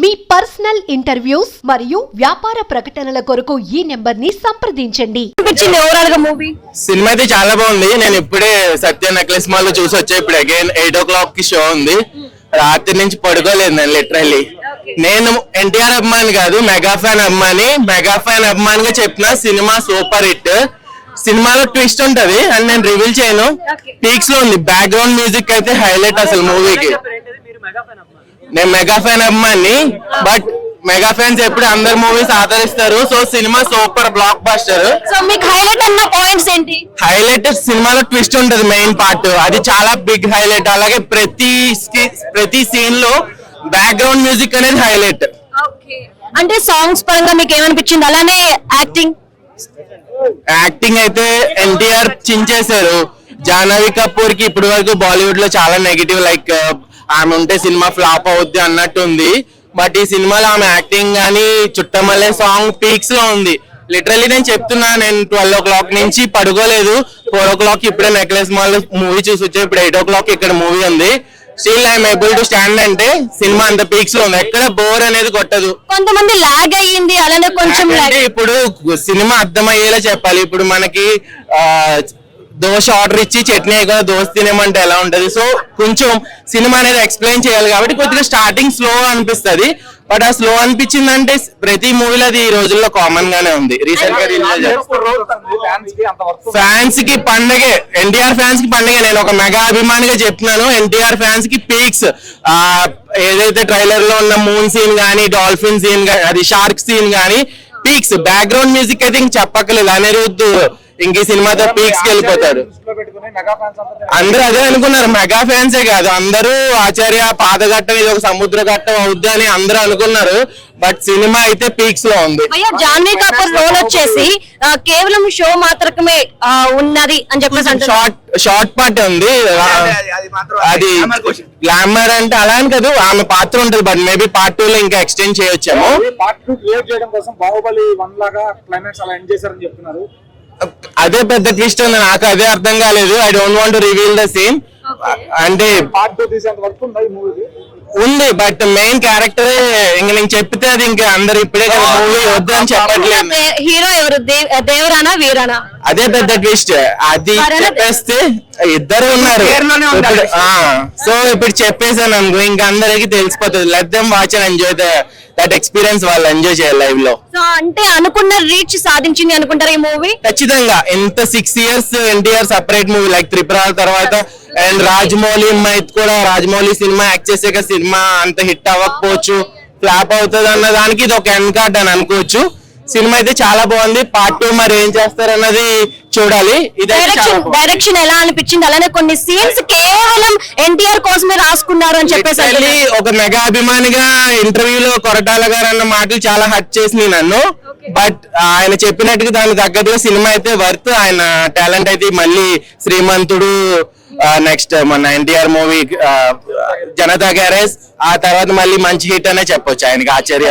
మీ personal interviews మరియు వ్యాపార ప్రకటనల కొరకు ఈ నెంబర్ని సంప్రదించండి మూవీ. సినిమా అయితే చాలా బాగుంది. నేను ఇప్పుడే సత్య నెక్లెస్ మాల్లో చూసి వచ్చా. ఇప్పుడు అగైన్ ఎయిట్ ఓ క్లాక్కి షో ఉంది. రాత్రి నుంచి పడుకోలేదు నేను లిటరల్లీ నేను ఎన్టీఆర్ అభిమాని కాదు మెగా ఫ్యాన్ అభిమాని. మెగా ఫ్యాన్ అభిమాని గా చెప్పిన సినిమా సూపర్ హిట్. సినిమాలో ట్విస్ట్ ఉంటది అని నేను రివీల్ చేయను. పీక్స్లో ఉంది. బ్యాక్గ్రౌండ్ మ్యూజిక్ అయితే హైలైట్ అసలు మూవీకి నేను మెగా ఫ్యాన్ అభిమాని బట్ మెగా ఫ్యాన్స్ ఎప్పుడు అందరు మూవీస్ ఆదరిస్తారు. So cinema super blockbuster so మీకు హైలైట్ అన్న పాయింట్స్ ఏంటి? హైలైట్ సినిమాలో ట్విస్ట్ ఉంటది మెయిన్ పార్ట్ అది చాలా బిగ్ హైలైట్ అలాగే ప్రతి ప్రతి సీన్లో బ్యాక్గ్రౌండ్ మ్యూజిక్ అనేది హైలైట్ అంటే సాంగ్స్ పరంగా మీకు ఏమనిపించింది? అలానే యాక్టింగ్ యాక్టింగ్ అయితే ఎన్టీఆర్ చించేశారు. జాహ్నవి కపూర్కి ఇప్పటి వరకు బాలీవుడ్లో చాలా నెగిటివ్ లైక్ ఆమె ఉంటే సినిమా ఫ్లాప్ అవుద్ది అన్నట్టు ఉంది బట్ ఈ సినిమాలో ఆమె యాక్టింగ్ గానీ చుట్టమల్లే సాంగ్ పీక్స్లో ఉంది. లిటరల్లీ నేను చెప్తున్నా నేను ట్వెల్వ్ ఓ క్లాక్ నుంచి పడుకోలేదు. ఫోర్ ఓ క్లాక్ ఇప్పుడే నెక్లెస్ మాల్ మూవీ చూసి వచ్చా ఇప్పుడు ఎయిట్ ఓ క్లాక్ ఇక్కడ మూవీ ఉంది. Still I'm able to stand అంటే సినిమా అంత పీక్స్లో ఉంది. ఎక్కడ బోర్ అనేది కొట్టదు. కొంతమంది లాగ్ అయ్యింది అలానే కొంచెం ఇప్పుడు సినిమా అర్థమయ్యేలా చెప్పాలి. ఇప్పుడు మనకి ఆ, దోశ ఆర్డర్ ఇచ్చి చట్నీ వేయకుండా దోశ తినేమంటే ఎలా ఉంటది? సో కొంచెం సినిమా అనేది ఎక్స్ప్లెయిన్ చేయాలి కాబట్టి కొద్దిగా స్టార్టింగ్ స్లో అనిపిస్తుంది. బట్ ఆ స్లో అనిపించింది అంటే ప్రతి మూవీలో అది ఈ రోజుల్లో కామన్ గానే ఉంది. రీసెంట్గా రిలీజ్ ఫ్యాన్స్కి పండగే ఎన్టీఆర్ ఫ్యాన్స్కి పండగే. నేను ఒక మెగా అభిమానిగా చెప్తున్నాను ఎన్టీఆర్ ఫ్యాన్స్కి పీక్స్ ఆ ఏదైతే ట్రైలర్లో ఉన్న మూన్ సీన్ గానీ డాల్ఫిన్ సీన్ గానీ అది షార్క్ సీన్ గానీ పీక్స్ బ్యాక్గ్రౌండ్ మ్యూజిక్ అయితే ఇంక చెప్పక్కర్లేదు. అనిరుద్ధ్ ఇంక ఈ సినిమాతో పీక్స్కి వెళ్ళిపోతాడు. అందరూ అదే అనుకున్నారు మెగా ఫ్యాన్సే కాదు అందరూ ఆచార్య పాదఘట్టం ఇది ఒక సముద్ర ఘట్టం అవుద్ది అని అందరూ అనుకున్నారు బట్ సినిమా అయితే పీక్స్లో ఉంది జాన్వీ కపూర్ రోల్ వచ్చేసి కేవలం షో మాత్రమే ఉన్నది అని చెప్పేసి షార్ట్ షార్ట్ పార్ట్ ఉంది. అది గ్లామర్ అంటే అలా అని కాదు ఆమె పాత్ర ఉంటుంది బట్ మేబీ పార్ట్ టూ లో ఇంకా ఎక్స్టెండ్ చేయొచ్చేమో. పార్ట్ టూ క్రియేట్ చేయడం కోసం బాహుబలి వన్ లాగా క్లైమాక్స్ అలా ఎండ్ చేశారని చెప్తున్నారు. అదే పెద్ద ట్విస్ట్ ఉంది. నాకు అదే అర్థం కాలేదు. I don't want reveal the scene అంటే పార్ట్ టూ తీసేంత వరకు ఉంది మూవీ ఉంది బట్ మెయిన్ క్యారెక్టర్ ఇంక నేను చెప్తే అది ఇంకా అందరు ఇప్పుడే కదా మూవీ వద్దు అని చెప్పట్లేదు హీరో ఎవరు? దేవ్- దేవరానా వీరానా? అదే పెద్ద ట్విస్ట్ అది చెప్పేస్తే ఇద్దరు ఉన్నారు. సో ఇప్పుడు చెప్పేసాను అనుకో ఇంకా అందరికి తెలిసిపోతుంది. Let them watch and enjoy that experience వాళ్ళు ఎంజాయ్ చేయాలి లైవ్లో. సో అంటే అనుకున్న రీచ్ సాధించింది అనుకుంటారు ఈ మూవీ? ఖచ్చితంగా. ఇంత six years NTR separate movie like Tripura తర్వాత అండ్ రాజమౌళి మైత్ కూడా రాజమౌళి సినిమా యాక్ట్ చేసాక సినిమా అంత హిట్ అవ్వకపోవచ్చు. ఫ్లాప్ అవుతుంది అన్న దానికి ఇది ఒక ఎండ్ కార్డ్ అని అనుకోవచ్చు. సినిమా అయితే చాలా బాగుంది. పార్ట్ టూ మరి ఏం చేస్తారన్నది చూడాలి. డైరెక్షన్ ఎలా అనిపించింది? అలానే కొన్ని సీన్స్ కేవలం ఎన్టీఆర్ కోసమే రాసుకున్నారు అని చెప్పేసి. ఒక మెగా అభిమానిగా ఇంటర్వ్యూలో కొరటాల గారు అన్న మాటలు చాలా హట్ చేసినాయి నన్ను. బట్ ఆయన చెప్పినట్టుగా దానికి తగ్గట్టుగా సినిమా అయితే వర్త్ ఆయన టాలెంట్ అయితే మళ్ళీ శ్రీమంతుడు నెక్స్ట్ మన ఎన్టీఆర్ మూవీ జనతా గ్యారేజ్ ఆ తర్వాత మళ్ళీ మంచి హిట్ అనే చెప్పొచ్చు ఆయనకి ఆచార్య.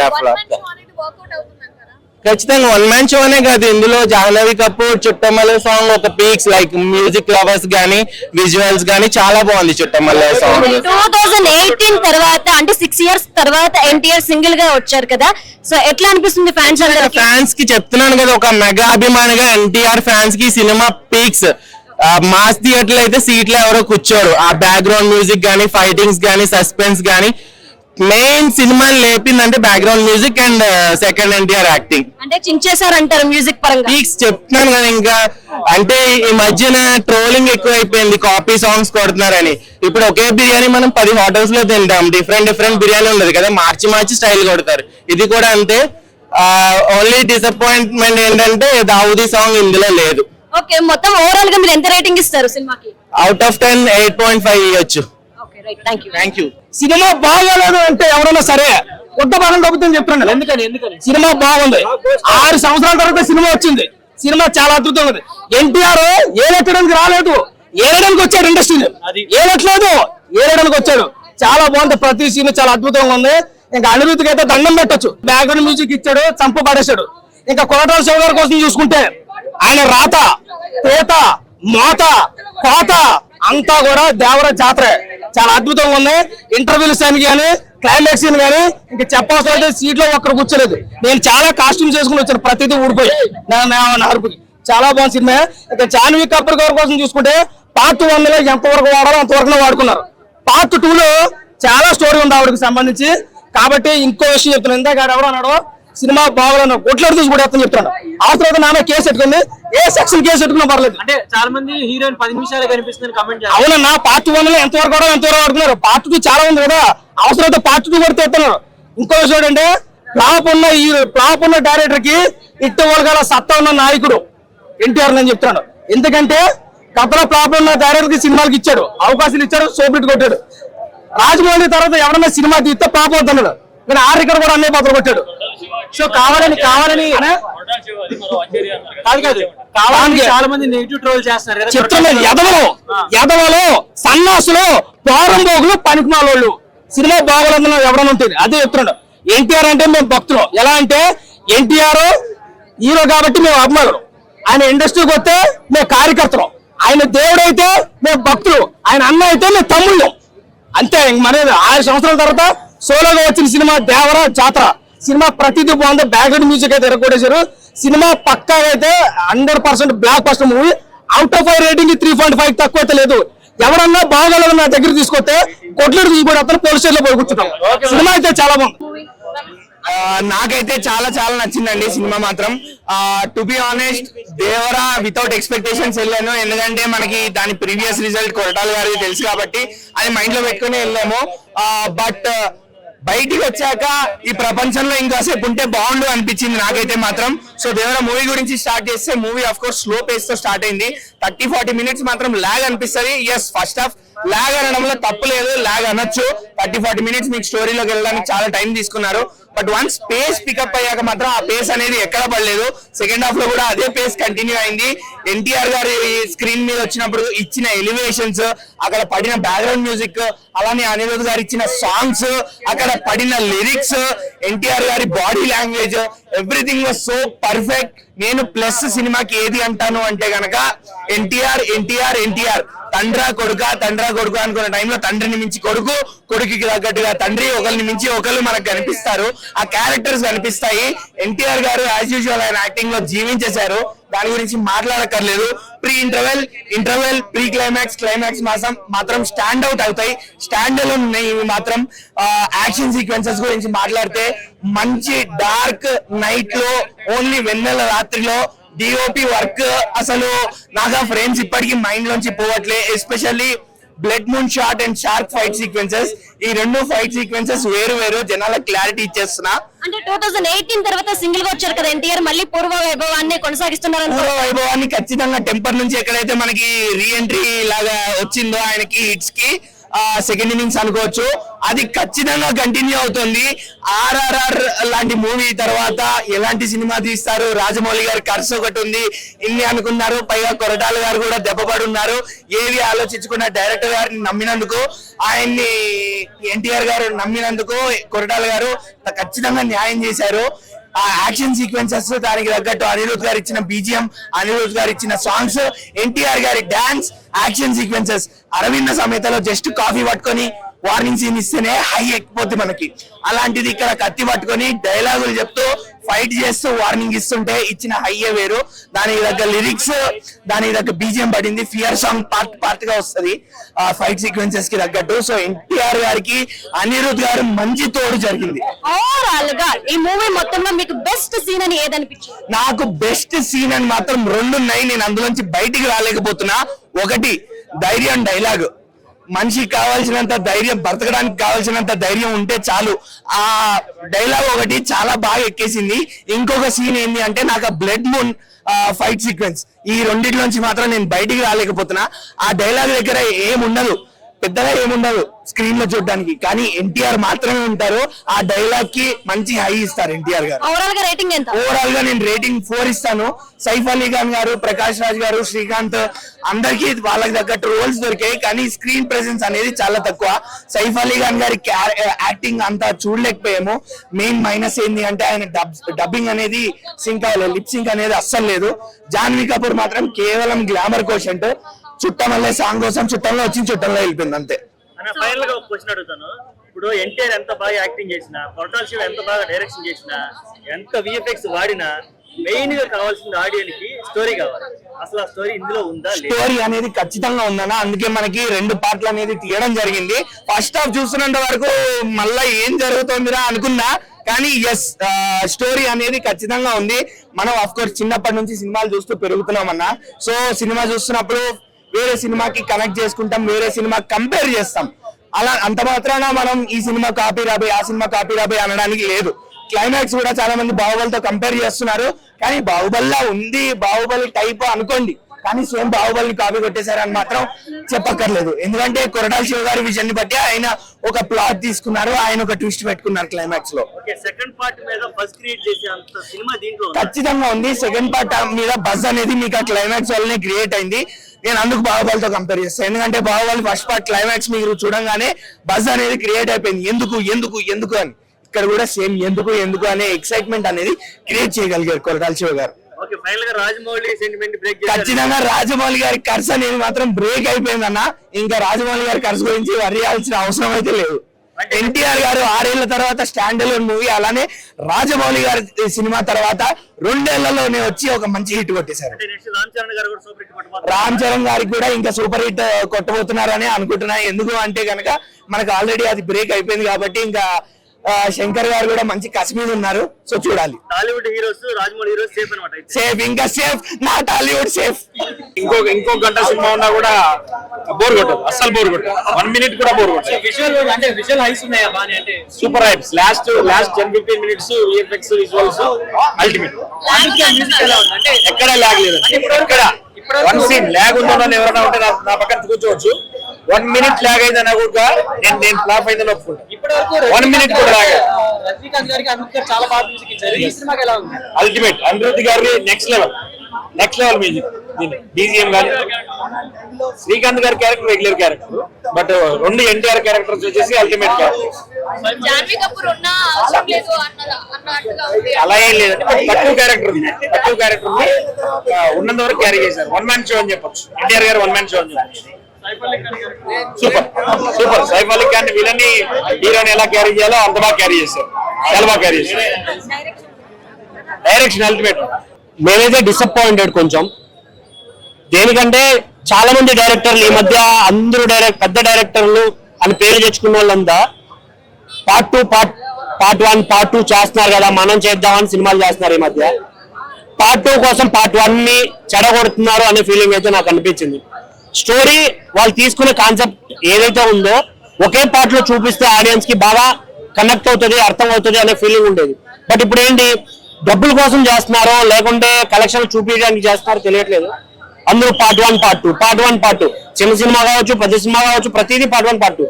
ఖచ్చితంగా వన్ మ్యాన్ షో అనే కాదు ఇందులో జాహ్నవి కపూర్ చుట్టమల్లె సాంగ్ ఒక పీక్స్ లైక్ మ్యూజిక్ లవర్స్ గానీ విజువల్స్ గానీ చాలా బాగుంది Chuttamalle song two thousand eighteen తర్వాత అంటే సిక్స్ ఇయర్స్ తర్వాత ఎన్టీఆర్ సింగిల్గా వచ్చారు కదా సో ఎట్లా అనిపిస్తుంది ఫ్యాన్స్ అందరికి? ఫ్యాన్స్కి చెప్తున్నాను కదా ఒక మెగా అభిమానిగా ఎన్టీఆర్ ఫ్యాన్స్కి సినిమా పీక్స్ మాస్ థియేటర్ అయితే సీట్లు ఎవరో కూర్చోరు. ఆ బ్యాక్గ్రౌండ్ మ్యూజిక్ గానీ ఫైటింగ్స్ గానీ సస్పెన్స్ గానీ మెయిన్ సినిమాని లేపిందంటే background music and second NTR acting అంటే చించేశారు అంటారు మ్యూజిక్ పరంగా చెప్తున్నాను కదా ఇంకా. అంటే ఈ మధ్యన ట్రోలింగ్ ఎక్కువ అయిపోయింది కాపీ సాంగ్స్ కొడుతున్నారని. ఇప్పుడు ఒకే బిర్యానీ మనం పది హోటల్స్లో తింటాం. డిఫరెంట్ డిఫరెంట్ బిర్యానీ ఉండదు కదా. మార్చి మార్చి స్టైల్ కొడతారు. ఇది కూడా అంతే. ఓన్లీ డిసప్పాయింట్మెంట్ ఏంటంటే దావుదీ సాంగ్ ఇందులో లేదు. ఓకే మొత్తం ఓవరాల్గా మీరు ఎంత రేటింగ్ ఇస్తారు సినిమాకి? Out of ten eight point five ఇవ్వచ్చు okay right thank you cinema బాగాలేదు అంటే ఎవరైనా సరే కొత్త బాగా తగ్గుతుంది చెప్తున్నాను. ఎందుకని ఎందుకని? సినిమా బాగుంది. ఆరు సంవత్సరాల తర్వాత సినిమా వచ్చింది. సినిమా చాలా అద్భుతంగా ఉంది. ఎన్టీఆర్ ఏలెట్టడానికి రాలేదు. ఏలడానికి వచ్చాడు ఇండస్ట్రీని ఏలట్లేదు ఏలడానికి వచ్చాడు. చాలా బాగుంది. ప్రతి సీన్ చాలా అద్భుతంగా ఉంది. ఇంకా అనిరుద్ధికి అయితే దండం పెట్టొచ్చు. బ్యాక్గ్రౌండ్ మ్యూజిక్ ఇచ్చాడు చంపు పడేశాడు. ఇంకా కొరటాల శివ గారి కోసం చూసుకుంటే ఆయన రాత కోత మోత కోత అంతా కూడా దేవర జాతర. చాలా అద్భుతంగా ఉన్నాయి. ఇంటర్వ్యూలు సీన్ కానీ క్లైమాక్స్ సీన్ కానీ ఇంకా చెప్పాల్సిన సీట్లో ఒక్కరు కూర్చోలేదు. నేను చాలా కాస్ట్యూమ్ చేసుకుని వచ్చాను. ప్రతిదీ ఊడిపోయి. నా- అరుపుకి చాలా బాగుంది సినిమా. ఇక జాన్వీ కపూర్ గారి కోసం చూసుకుంటే పార్ట్ వన్లో ఎంతవరకు వాడాలో అంతవరకు వాడుకున్నారు. పార్ట్ టూ లో చాలా స్టోరీ ఉంది ఆవిడకి సంబంధించి. కాబట్టి ఇంకో విషయం చెప్తున్నాను. ఇందాక ఆడ ఎవరు అన్నాడు సినిమా బాగోలేదు కొట్లాడు తీసి కూడా ఎత్తని చెప్తాను అవసరం నామే కేసు పెట్టుకుంది. ఏ సెక్షన్ కేసు పెట్టుకున్నా పర్లేదు. అంటే చాలా మంది హీరోయిన్ పది నిమిషాలు కనిపిస్తుంది కమెంట్ అవునన్నా పార్ట్ వన్లో ఎంతవరకు కూడా ఎంతవరకు వాడుకున్నారు పార్ట్ టూ చాలా ఉంది కదా. అవసరం పార్ట్ టూ కూడా తెస్తున్నారు. ఇంకో ఏంటంటే ఫ్లాప్ ఉన్న ఈ ఫ్లాప్ ఉన్న డైరెక్టర్కి ఇట్టు గల సత్తా ఉన్న నాయకుడు ఎన్టీఆర్ నేను చెప్తున్నాను ఎందుకంటే గతంలో ఫ్లాప్ ఉన్న డైరెక్టర్కి సినిమాలకు ఇచ్చాడు. అవకాశాలు ఇచ్చాడు సోపెట్ కొట్టాడు. రాజమౌళి తర్వాత ఎవరన్నా సినిమా తీస్తే ఫ్లాప్ అవుతున్నాడు కానీ ఆ రికార్డు కూడా అన్నీ బదులు కొట్టాడు. సో కావాలని కావాలని కాదు కాదు. కావాలని చాలా మంది నెగిటివ్ ట్రోల్ చేస్తున్నారు కదా. చెప్తున్నాను ఎదవలో ఎదవలో సన్నాసులు పోరంబోగులు పనికిమాలోళ్ళు. సినిమా బాగోలేదన్న ఎవరైనా ఉంటుంది అదే చెప్తున్నాడు. ఎన్టీఆర్ అంటే మేము భక్తులు. ఎలా అంటే ఎన్టీఆర్ హీరో కాబట్టి మేము అభిమానులు. ఆయన ఇండస్ట్రీకి వస్తే మేము కార్యకర్తలు. ఆయన దేవుడైతే మేము భక్తులు. ఆయన అన్న అయితే మేము తమ్ముళ్ళు. అంతే మన ఆరు సంవత్సరాల తర్వాత సోలోగా వచ్చిన సినిమా దేవర జాతర. సినిమా ప్రతిదీ బాగుంది. బ్యాక్గ్రౌండ్ మ్యూజిక్ అయితే ఎరగొట్టేశారు. సినిమా పక్కా అయితే hundred percent blockbuster movie out of five rating three point five తక్కువ అయితే లేదు. ఎవరన్నా బాగోలేదు నా దగ్గర తీసుకొస్తే కొట్లేడు తీసుకొని అతను పోలీస్ స్టేషన్లో పోయి కూర్చుంటాం. సినిమా అయితే చాలా బాగుంది. నాకైతే చాలా చాలా నచ్చిందండి సినిమా మాత్రం. To be honest Devara without expectations వెళ్ళాను. ఎందుకంటే మనకి దాని ప్రీవియస్ రిజల్ట్ కొరటాల గారికి తెలుసు కాబట్టి అది మైండ్లో పెట్టుకుని వెళ్ళాము. బట్ బయటికి వచ్చాక ఈ ప్రపంచంలో ఇంకాసేపు ఉంటే బాగుండు అనిపించింది నాకైతే మాత్రం. సో దేవర మూవీ గురించి స్టార్ట్ చేస్తే మూవీ ఆఫ్ కోర్స్ స్లో పేస్తో స్టార్ట్ అయింది. థర్టీ ఫార్టీ మినిట్స్ మాత్రం లాగ్ అనిపిస్తుంది. ఎస్ ఫస్ట్ హాఫ్ లాగ్ అనడంలో తప్పు లేదు లాగ్ అనొచ్చు. థర్టీ ఫార్టీ మినిట్స్ మీకు స్టోరీలోకి వెళ్ళడానికి చాలా టైం తీసుకున్నారు. బట్ వన్స్ పేస్ పికప్ అయ్యాక మాత్రం ఆ పేస్ అనేది ఎక్కడ పడలేదు. సెకండ్ హాఫ్లో కూడా అదే పేస్ కంటిన్యూ అయింది. ఎన్టీఆర్ గారి స్క్రీన్ మీద వచ్చినప్పుడు ఇచ్చిన ఎలివేషన్స్ అక్కడ పడిన బ్యాక్గ్రౌండ్ మ్యూజిక్ అలానే అనిరుద్ గారు ఇచ్చిన సాంగ్స్ అక్కడ పడిన లిరిక్స్ ఎన్టీఆర్ గారి body language everything was so perfect నేను ప్లస్ సినిమాకి ఏది అంటాను అంటే గనక ఎన్టీఆర్ ఎన్టీఆర్ ఎన్టీఆర్. తండ్రా కొడుక తండ్రా కొడుకు అనుకున్న టైంలో తండ్రిని మించి కొడుకు కొడుకుకి తగ్గట్టుగా తండ్రి ఒకరిని మించి ఒకరు మనకు కనిపిస్తారు. ఆ క్యారెక్టర్స్ కనిపిస్తాయి. ఎన్టీఆర్ గారు యాజ్ యూజువల్ ఆయన యాక్టింగ్లో జీవించేశారు. దాని గురించి మాట్లాడక్కర్లేదు. Pre interval interval pre climax climax మాసం మాత్రం స్టాండ్ అవుట్ అవుతాయి. స్టాండ్ ఉన్నాయి ఇవి మాత్రం యాక్షన్ సీక్వెన్సెస్ గురించి మాట్లాడితే మంచి డార్క్ నైట్లో ఓన్లీ వెన్నెల రాత్రిలో డిఓపి వర్క్ అసలు నాకు ఆ ఫ్రేమ్స్ ఇప్పటికీ మైండ్ లోంచి పోవట్లే especially blood moon shot and shark fight sequences ఈ రెండు ఫైట్ సీక్వెన్సెస్ వేరు వేరు. జనాలకు క్లారిటీ ఇచ్చేస్తున్నా. అంటే టూ థౌసండ్ ఎయిటీన్ తర్వాత సింగిల్గా వచ్చారు కదా ఎన్టీఆర్. మళ్ళీ పూర్వ వైభవాన్ని కొనసాగిస్తున్నారు. పూర్వ వైభవాన్ని ఖచ్చితంగా టెంపర్ నుంచి ఎక్కడైతే మనకి రీఎంట్రీ లాగా వచ్చిందో ఆయనకి హిట్స్కి సెకండ్ ఇన్నింగ్స్ అనుకోవచ్చు. అది ఖచ్చితంగా కంటిన్యూ అవుతుంది. ఆర్ఆర్ఆర్ లాంటి మూవీ తర్వాత ఎలాంటి సినిమా తీస్తారు? రాజమౌళి గారి ఖర్చు ఒకటి ఉంది. ఇన్ని అనుకున్నారు. పైగా కొరటాల గారు కూడా దెబ్బపడి ఉన్నారు ఏవి ఆలోచించుకున్న డైరెక్టర్ గారిని నమ్మినందుకు ఆయన్ని ఎన్టీఆర్ గారు నమ్మినందుకు కొరటాల గారు ఖచ్చితంగా న్యాయం చేశారు. ఆ యాక్షన్ సీక్వెన్సెస్ దానికి తగ్గట్టు అనిరుద్ గారు ఇచ్చిన బీజిఎం అనిరుద్ గారు ఇచ్చిన సాంగ్స్ ఎన్టీఆర్ గారి డాన్స్ యాక్షన్ సీక్వెన్సెస్. అరవింద సమేతలో జస్ట్ కాఫీ పట్టుకొని వార్నింగ్ సీన్ ఇస్తేనే హై ఎక్కిపోద్ది మనకి. అలాంటిది ఇక్కడ కత్తి పట్టుకొని డైలాగులు చెప్తూ ఫైట్ చేస్తూ వార్నింగ్ ఇస్తుంటే ఇచ్చిన హైయే వేరు. దానికి తగ్గ లిరిక్స్ దానికి తగ్గ బీజిఎం పడింది. ఫియర్ సాంగ్ పార్ట్ పార్ట్గా వస్తుంది. ఆ ఫైట్ సీక్వెన్సెస్కి తగ్గట్టు. సో ఎన్టీఆర్ గారికి అనిరుద్ గారు మంచి తోడు జరిగింది. ఓవరాల్గా ఈ మూవీ మొత్తంలో మీకు బెస్ట్ సీన్ అని ఏదనిపించింది? నాకు బెస్ట్ సీన్ అని మాత్రం రెండు ఉన్నాయి. నేను అందులోంచి బయటికి రాలేకపోతున్నా. ఒకటి ధైర్యం డైలాగ్ మనిషికి కావాల్సినంత ధైర్యం బ్రతకడానికి కావాల్సినంత ధైర్యం ఉంటే చాలు. ఆ డైలాగ్ ఒకటి చాలా బాగా ఎక్కేసింది. ఇంకొక సీన్ ఏంటి అంటే నాకు ఆ బ్లడ్ మూన్ ఫైట్ సీక్వెన్స్ ఈ రెండింటిలోంచి మాత్రం నేను బయటికి రాలేకపోతున్నా. ఆ డైలాగ్ దగ్గర ఏముండదు. పెద్దగా ఏముండదు స్క్రీన్లో చూడడానికి. కానీ ఎన్టీఆర్ మాత్రమే ఉంటారు ఆ డైలాగ్కి మంచి హై ఇస్తారు ఎన్టీఆర్ గారు. ఓవరాల్గా రేటింగ్ ఎంత? ఓవరాల్గా నేను రేటింగ్ ఫోర్ ఇస్తాను. సైఫ్ అలీ ఖాన్ గారు ప్రకాష్ రాజ్ గారు శ్రీకాంత్ అందరికి వాళ్ళకి తగ్గట్టు రోల్స్ దొరికాయి. కానీ స్క్రీన్ ప్రెసెన్స్ అనేది చాలా తక్కువ. సైఫ్ అలీ ఖాన్ గారి యాక్టింగ్ అంతా చూడలేకపోయాము. మెయిన్ మైనస్ ఏంటి అంటే ఆయన డబ్బింగ్ అనేది సింక్ అవ్వలేదు లిప్ సింక్ అనేది అస్సలు లేదు. జాన్వీ కపూర్ మాత్రం కేవలం గ్లామర్ కోషంట్ చుట్టం వల్లే సాంగ్ కోసం చుట్టంలో వచ్చి చుట్టంలో వెళ్ళిపోయింది అంతే. ఫైనల్గా ఒక క్వశ్చన్ అడుగుతాను. ఇప్పుడు ఎన్టీఆర్ ఎంత బాగా యాక్టింగ్ చేసినా కొరటాల శివ ఎంత బాగా డైరెక్షన్ చేసినా ఎంత విఎఫ్ఎక్స్ వాడినా మెయిన్గా కావాల్సింది ఆడియన్స్కి స్టోరీ కావాలి. అసలు ఆ స్టోరీ ఇందులో ఉందా స్టోరీ అనేది ఖచ్చితంగా ఉందన్న. అందుకే మనకి రెండు పార్ట్లు అనేది తీయడం జరిగింది. ఫస్ట్ హాఫ్ చూస్తున్నంత వరకు మళ్ళా ఏం జరుగుతుందిరా అనుకున్నా కానీ ఎస్ స్టోరీ అనేది ఖచ్చితంగా ఉంది. మనం అఫ్ కోర్స్ చిన్నప్పటి నుంచి సినిమాలు చూస్తూ పెరుగుతున్నాం అన్న సో సినిమా చూస్తున్నప్పుడు వేరే సినిమాకి కనెక్ట్ చేసుకుంటాం వేరే సినిమా కంపేర్ చేస్తాం. అలా అంత మాత్రాన మనం ఈ సినిమా కాపీ రాబోయ్ ఆ సినిమా కాపీ రాబోయ్ అనడానికి లేదు. క్లైమాక్స్ కూడా చాలా మంది బాహుబలితో కంపేర్ చేస్తున్నారు. కానీ బాహుబలిలా ఉంది బాహుబలి టైప్ అనుకోండి. కానీ సేమ్ బాహుబలిని కాపీ కొట్టేశారని మాత్రం చెప్పక్కర్లేదు. ఎందుకంటే కొరటాల శివ గారి విజన్ని బట్టి ఆయన ఒక ప్లాట్ తీసుకున్నారు ఆయన ఒక ట్విస్ట్ పెట్టుకున్నారు క్లైమాక్స్లో. సెకండ్ పార్ట్ మీద క్రియేట్ చేసే అంత సినిమా దీంట్లో? ఖచ్చితంగా ఉంది. సెకండ్ పార్ట్ మీద బజ్ అనేది మీకు ఆ క్లైమాక్స్ వల్లనే క్రియేట్ అయింది. నేను అందుకు బాహుబలితో కంపేర్ చేస్తాను ఎందుకంటే బాహుబలి ఫస్ట్ పార్ట్ క్లైమాక్స్ మీరు చూడంగానే బజ్ అనేది క్రియేట్ అయిపోయింది. ఎందుకు ఎందుకు ఎందుకు అని. ఇక్కడ కూడా సేమ్ ఎందుకు ఎందుకు అనే ఎక్సైట్మెంట్ అనేది క్రియేట్ చేయగలిగారు కొరటాల శివ గారు. ఖచ్చితంగా రాజమౌళి గారి ఖర్చు అనేది మాత్రం బ్రేక్ అయిపోయిందన్న. ఇంకా రాజమౌళి గారి ఖర్చు గురించి వర్యాల్సిన అవసరం అయితే లేదు. ఎన్టీఆర్ గారు ఆరేళ్ళ తర్వాత స్టాండ్ అలోన్ మూవీ అలానే రాజమౌళి గారి సినిమా తర్వాత రెండేళ్ళలోనే వచ్చి ఒక మంచి హిట్ కొట్టేశారు. రామ్ చరణ్ గారికి కూడా ఇంకా సూపర్ హిట్ కొట్టబోతున్నారని అనుకుంటున్నా. ఎందుకు అంటే కనుక మనకు ఆల్రెడీ అది బ్రేక్ అయిపోయింది కాబట్టి ఇంకా శంకర్ గారు కూడా మంచి కసి మీద ఉన్నారు. సో చూడాలి. Tollywood heroes Rajamouli heroes safe అనమాట సేఫ్ ఇంకా సేఫ్ నా టాలీవుడ్ సేఫ్ ఇంకో ఇంకో గంట సినిమా ఉన్నా కూడా బోర్ కొట్టదు. అస్సలు బోర్ కొట్టదు. వన్ మినిట్ కూడా బోర్ కొట్టదు. విజువల్ అంటే విజువల్ హైస్ ఉన్నాయా బాగా అంటే super hypes last last ten fifteen minutes VFX visuals ultimate ఎక్కడ ల్యాగ్ లేదు ఎక్కడ? వన్ సీన్ ల్యాగ్ ఉందో ఎవరైనా ఉంటే నా పక్కన కూర్చోవచ్చు. వన్ మినిట్ ల్యాగ్ అయిందన్నా కూడా నేను నేను ఫ్లాప్ అయిందని ఇప్పటి వరకు One minute కూడా లాగా. రజనీకాంత్ గారికి అమిత్ గారు చాలా బాగా మ్యూజిక్ ఇచ్చారు. ఈ సినిమాకి ఎలా ఉంది? అల్టిమేట్ అనిరుద్ధి గారి next level next level music BGM గారి శ్రీకాంత్ గారి క్యారెక్టర్ రెగ్యులర్ క్యారెక్టర్ బట్ రెండు ఎన్టీఆర్ క్యారెక్టర్స్ వచ్చేసి అల్టిమేట్ క్యారెక్టర్ జాన్వీ కపూర్ ఉన్న అవసరం లేదు అన్నదా అన్నట్టుగా ఉంది. అలా ఏం లేదండి బట్ తక్కువ క్యారెక్టర్ ఉంది. తక్కువ క్యారెక్టర్ ఉంది. ఉన్నంత వరకు క్యారీ చేశారు. వన్ మ్యాన్ షో అని చెప్పొచ్చు. ఎన్టీఆర్ గారు వన్ మ్యాన్ షో అని చెప్పొచ్చు. సూపర్. సూపర్ సైఫ్ అలీ ఖాన్ విలని హీరోని ఎలా క్యారీ చేయాలో అంత బాగా క్యారీ చేశారు. చాలా బాగా క్యారీ చేశారు. Direction ultimate. నేనైతే డిసప్పాయింటెడ్ కొంచెం. దేనికంటే చాలా మంది డైరెక్టర్లు ఈ మధ్య అందరూ డైరెక్ట్ పెద్ద డైరెక్టర్లు అని పేరు తెచ్చుకున్న వాళ్ళంతా part two part part one part two చేస్తున్నారు కదా మనం చేద్దామని సినిమాలు చేస్తున్నారు ఈ మధ్య. పార్ట్ టూ కోసం పార్ట్ వన్ని చెడగొడుతున్నారు అనే ఫీలింగ్ అయితే నాకు అనిపించింది. స్టోరీ వాళ్ళు తీసుకునే కాన్సెప్ట్ ఏదైతే ఉందో ఒకే పార్ట్లో చూపిస్తే ఆడియన్స్కి బాగా కనెక్ట్ అవుతుంది అర్థం అవుతుంది అనే ఫీలింగ్ ఉండేది. బట్ ఇప్పుడు ఏంటి డబ్బుల కోసం చేస్తున్నారో లేకుంటే కలెక్షన్ చూపించడానికి చేస్తున్నారో తెలియట్లేదు. అందరూ part one part two part one part two చిన్న సినిమా కావచ్చు పెద్ద సినిమా కావచ్చు ప్రతిదీ పార్ట్ వన్ పార్ట్ టూ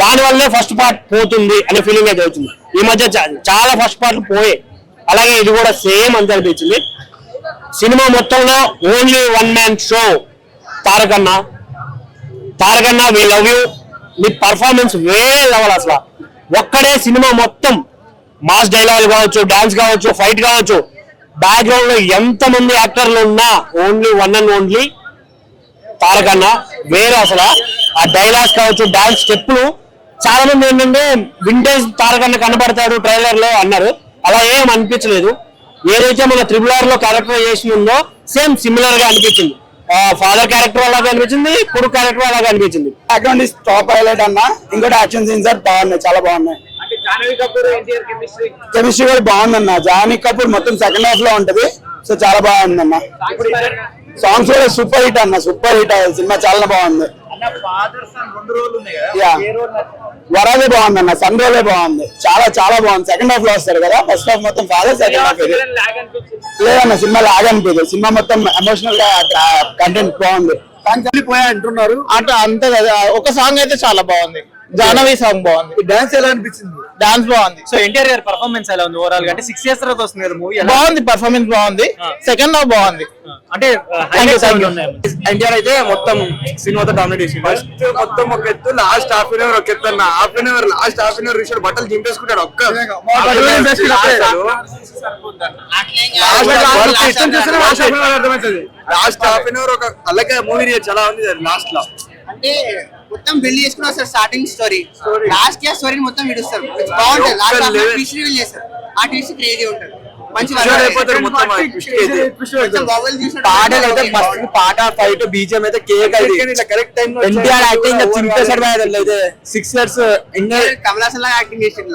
దాని వల్లే ఫస్ట్ పార్ట్ పోతుంది అనే ఫీలింగ్ అయితే అవుతుంది ఈ మధ్య చాలా ఫస్ట్ పార్ట్లు పోయాయి. అలాగే ఇది కూడా సేమ్ అంతే అనిపించింది. సినిమా మొత్తంలో ఓన్లీ వన్ మ్యాన్ షో తారకన్న. తారకన్న వి లవ్ యూ మీ పర్ఫార్మెన్స్ వేరే లెవెల్ అసలు. ఒక్కడే సినిమా మొత్తం మాస్ డైలాగ్ కావచ్చు డాన్స్ కావచ్చు ఫైట్ కావచ్చు. బ్యాక్గ్రౌండ్లో ఎంత మంది యాక్టర్లు ఉన్నా ఓన్లీ వన్ అండ్ ఓన్లీ తారకన్న. వేరే అసలు. ఆ డైలాగ్స్ కావచ్చు డాన్స్ స్టెప్లు చాలా మంది ఏంటంటే వింటేజ్ తారకన్న కనబడతాడు ట్రైలర్లో అన్నారు. అలా ఏం అనిపించలేదు. ఏదైతే మన త్రిబుల్ ఆర్లో క్యారెక్టరైజేషన్ ఉందో సేమ్ సిమిలర్గా అనిపించింది. ఫాదర్ క్యారెక్టర్ అలాగే అనిపించింది కొడుకు క్యారెక్టర్ అలాగే అనిపించింది బ్యాక్గ్రౌండ్ ఇస్ టాప్ హైలైట్ అన్న. ఇంకోటి యాక్షన్ సీన్స్ సార్ బాగున్నాయి చాలా బాగున్నాయి. కెమిస్ట్రీ కెమిస్ట్రీ కూడా బాగుందన్న. జానీ కపూర్ మొత్తం సెకండ్ హాఫ్లో ఉంటది. సో చాలా బాగుందన్న. సాంగ్స్ కూడా సూపర్ హిట్ అన్న సూపర్ హిట్ సినిమా చాలా బాగుంది. యా వరాదే బాగుంది అన్న సన్ రోలే బాగుంది. చాలా చాలా బాగుంది. సెకండ్ హాఫ్లో వస్తారు కదా ఫస్ట్ హాఫ్ మొత్తం ఫాదర్ సెకండ్ హాఫ్ ఇది. లాగ్ అనిపించింది? లేదన్న సినిమా లాగనిపోయింది సినిమా మొత్తం ఎమోషనల్గా కంటెంట్ బాగుంది. పోయా అంటున్నారు. అంటే అంతే కదా. ఒక సాంగ్ అయితే చాలా బాగుంది. జానవి సాంగ్ బాగుంది. డాన్స్ ఎలా అనిపించింది? డాన్స్ బాగుంది. సో ఎన్టీఆర్ గారి పర్ఫార్మెన్స్ ఎలా ఉంది? ఓవరాల్గా అంటే సిక్స్ ఇయర్స్ తర్వాత వస్తుంది కదా మూవీ బాగుంది పర్ఫార్మెన్స్ బాగుంది. సెకండ్ హాఫ్ బాగుంది. అంటే ఎన్టీఆర్ అయితే మొత్తం సినిమాతో డామినేట్ చేసింది ఫస్ట్ మొత్తం ఒక ఎత్తు లాస్ట్ హాఫ్ అన్ అవర్ ఒక ఎత్తు అన్న. Half an hour last half an hour విషయాలు బట్టలు చింపేసుకుంటాడు ఒక్క. లాస్ట్ హాఫ్ అన్ అవర్ ఒక అలాగే మూవీ చాలా ఉంది లాస్ట్లో. అంటే మొత్తం బిల్డ్ చేసుకుని వస్తారు starting story last year story మొత్తం విడుస్తారు. బాగుంటుంది లాస్ట్ ట్విస్ట్ రివీల్ చేస్తారు ఆ ట్విస్ట్ క్రేజీ ఉంటుంది మంచి పాటలు అయితే మస్తు పాట ఫైట్ బీజిఎం అయితే కేక్ కరెక్ట్ టైం ఎన్టీఆర్ యాక్టింగ్ చింపేశాడు భయ అయితే సిక్స్ ఇయర్స్ కమలాసన్ లాగా యాక్టింగ్ చేసిండు.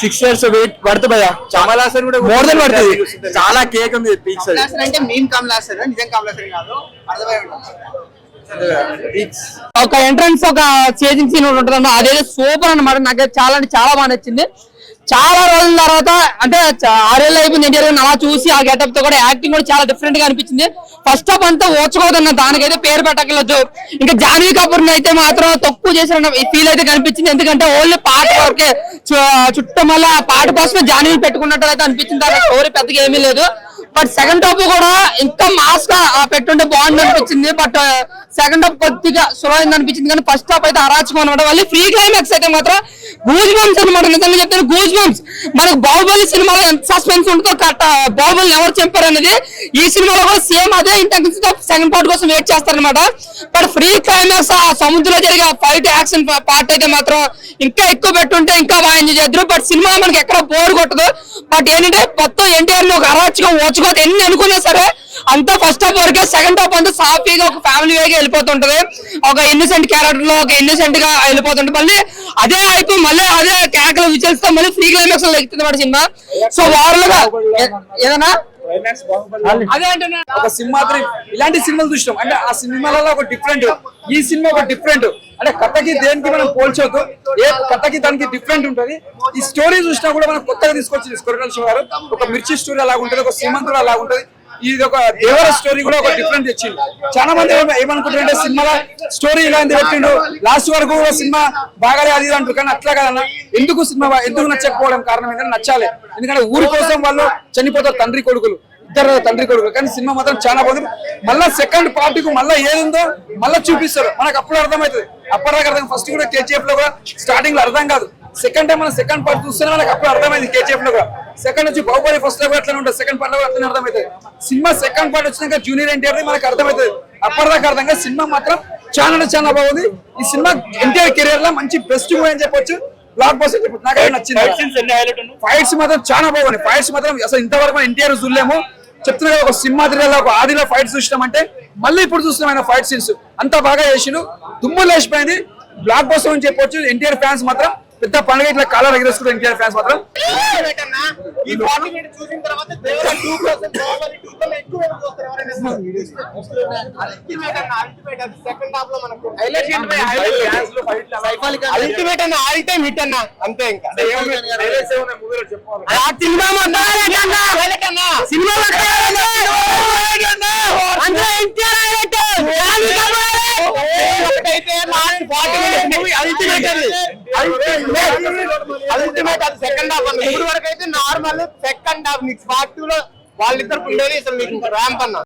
సిక్స్ ఇయర్స్ వెయిట్ పడుతుంది భయ కమల్ హాసన్ కూడా మోర్ దెన్ పడుతుంది. చాలా కేక్ ఉంది పీక్స్ కమలాసన్ అంటే మీమ్ కమలాసన్. నిజం కమలాసన్ కాదు. అర్థమై ఉంటుంది. ఒక ఎంట్రన్స్ ఒక చేజింగ్ సీన్ ఉంటుంది అదేదో సూపర్ అన్నమాట. నాకు చాలా అంటే చాలా బాగా నచ్చింది. చాలా రోజుల తర్వాత అంటే ఆరేళ్ళ అయిపోయింది ఎన్టీఆర్ గారిని అలా చూసి ఆ గెటప్తో కూడా యాక్టింగ్ కూడా చాలా డిఫరెంట్గా అనిపించింది. ఫస్ట్ ఆఫ్ అంతా ఓచుకోదన్న దానికైతే పేరు పెట్టగలదు ఇంకా జాన్వీ కపూర్ అయితే మాత్రం తక్కువ చేసిన ఫీల్ అయితే కనిపించింది. ఎందుకంటే ఓన్లీ పాట వరకే చుట్టూ చుట్టం వల్ల ఆ పాట కోసమే జాన్వీ పెట్టుకున్నట్టు అయితే అనిపించింది. ఆ స్టోరీ పెద్దగా ఏమీ లేదు. బట్ సెకండ్ హాఫ్ కూడా ఇంకా మాస్గా ఆ, పెట్టుంటే బాగుంది అనిపించింది. బట్ సెకండ్ హాఫ్ కొద్దిగా స్లో అయింది అనిపించింది. కానీ ఫస్ట్ హాఫ్ అయితే అరాచకం అనమాట మళ్ళీ ఫ్రీ క్లైమాక్స్ అయితే మాత్రం గూజ్ బంప్స్ అనమాట నిజంగా చెప్తాను గూజ్ బంప్స్ మనకు బాహుబలి సినిమాలో ఎంత సస్పెన్స్ ఉంటుందో కరెక్ట్ బాహుబలి ఎవరు చంపారు అనేది ఈ సినిమాలో కూడా సేమ్ అదే ఇంత సెకండ్ పార్ట్ కోసం వెయిట్ చేస్తారనమాట బట్ ఫ్రీ క్లైమాక్స్ ఆ సముద్రంలో జరిగే ఫైట్ యాక్షన్ పార్ట్ అయితే మాత్రం ఇంకా ఎక్కువ పెట్టుంటే ఇంకా బాగా ఎంజాయ్ చేద్దరు బట్ సినిమా మనకి ఎక్కడ బోర్ కొట్టదు. బట్ ఏంటంటే మొత్తం ఎన్టీఆర్ ఒక అరాచకం ఓచుకోవద్దు ఎన్ని అనుకున్నా సరే అంతా ఫస్ట్ హాఫ్ వరకే సెకండ్ హాఫ్ అంతా సాఫీగా ఒక ఫ్యామిలీ వేగా వెళ్ళిపోతుంటది. ఒక ఇన్నోసెంట్ క్యారెక్టర్లో ఒక ఇన్నోసెంట్గా వెళ్ళిపోతుంటది. మళ్ళీ అదే అయిపోయి మళ్ళీ అదే కేకలు విచల్స్తో మళ్ళీ ఫ్రీ క్లైమాక్స్లో ఎక్కుతుంది మాట సినిమా. సో ఓవరాల్గా ఏదన్నా? అదే అంటున్నా. ఒక సింహాద్రి ఇలాంటి సినిమాలు చూసినాం. అంటే ఆ సినిమాలలో ఒక డిఫరెంట్ ఈ సినిమా ఒక డిఫరెంట్ అంటే కథకి దేనికి మనం పోల్చొద్దు. ఏ కథకి దానికి డిఫరెంట్ ఉంటది. ఈ స్టోరీ చూసినా కూడా మనం కొత్తగా తీసుకొచ్చింది కొరటాల శివ గారు. ఒక మిర్చి స్టోరీ అలా ఉంటుంది ఒక శ్రీమంతుడు అలా ఉంటది. ఇది ఒక దేవర స్టోరీ కూడా ఒక డిఫరెంట్ తెచ్చింది చాలా మంది ఏమనుకుంటారంటే సినిమాలో స్టోరీ ఇలాంటి పెట్టిండు? లాస్ట్ వరకు సినిమా బాగాలే అది అంటారు కానీ అట్లా కాదన్న. ఎందుకు సినిమా ఎందుకు నచ్చకపోవడం కారణం ఏంటంటే నచ్చాలి. ఎందుకంటే ఊరి కోసం వాళ్ళు చనిపోతారు తండ్రి కొడుకులు. ఇద్దరు తండ్రి కొడుకులు. కానీ సినిమా మాత్రం చాలా బాగుంది. మళ్ళా సెకండ్ పార్ట్కు మళ్ళా ఏదుందో మళ్ళా చూపిస్తారు. మనకు అప్పుడు అర్థమవుతుంది. అప్పటిదాకా అర్థం ఫస్ట్ కూడా కేజీఎఫ్లో కూడా స్టార్టింగ్లో అర్థం కాదు. సెకండ్ టైం మనం సెకండ్ పార్ట్ చూస్తేనే మనకు అప్పుడు అర్థమైంది కేజీఎఫ్లో కూడా. సెకండ్ వచ్చి బాహుబలి ఫస్ట్లో కూడా అట్లనే ఉంటుంది. సెకండ్ పార్ట్లో అట్లనే అర్థమవుతుంది. సినిమా సెకండ్ పార్ట్ వచ్చినాక జూనియర్ ఎన్టీఆర్ మనకు అర్థమవుతుంది. అప్పటిదాకా అర్థం కాదు. సినిమా మాత్రం చాలా చాలా బాగుంది. ఈ సినిమా ఎన్టీఆర్ కెరియర్లో మంచి బెస్ట్ మూవీ అని చెప్పొచ్చు. బ్లాక్ చెప్పొచ్చు. నాకైతే నచ్చింది. ఫైట్స్ మాత్రం చాలా బాగున్నాయి. ఫైట్స్ మాత్రం అసలు ఇంతవరకు ఎన్టీఆర్ చూడలేము. చెప్తున్నా ఒక ఒక సింహాద్రిలో ఒక ఆదిలో ఫైట్స్ చూసినామంటే మళ్ళీ ఇప్పుడు చూస్తున్నాం ఆయన ఫైట్ సీన్స్ అంతా బాగా చేసిండు దుమ్ము లేచిపోయింది బ్లాక్ బస్టర్ అని చెప్పొచ్చు ఎన్టీఆర్ ఫ్యాన్స్ మాత్రం పెద్ద పండుగ ఇట్లా కాలాలు ఎగరేసుకుంటారు ఎన్టీఆర్ ఫ్యాన్స్ మాత్రం ఈ చూసిన తర్వాత అల్టిమేట్ అన్న అల్టిమేట్ అది సెకండ్ హాఫ్లో మనకు అల్టిమేట్ అన్న. ఆల్ టైమ్ హిట్ అన్న. అంతే ఇంకా సినిమా అల్టిమేట్ అది. సెకండ్ హాఫ్ అన్న. ఇప్పుడు వరకు అయితే నార్మల్ సెకండ్ హాఫ్ నీకు పార్ట్ టూ లో వాళ్ళిద్దరు ఉండేది అసలు మీకు ర్యాంప్ అన్న.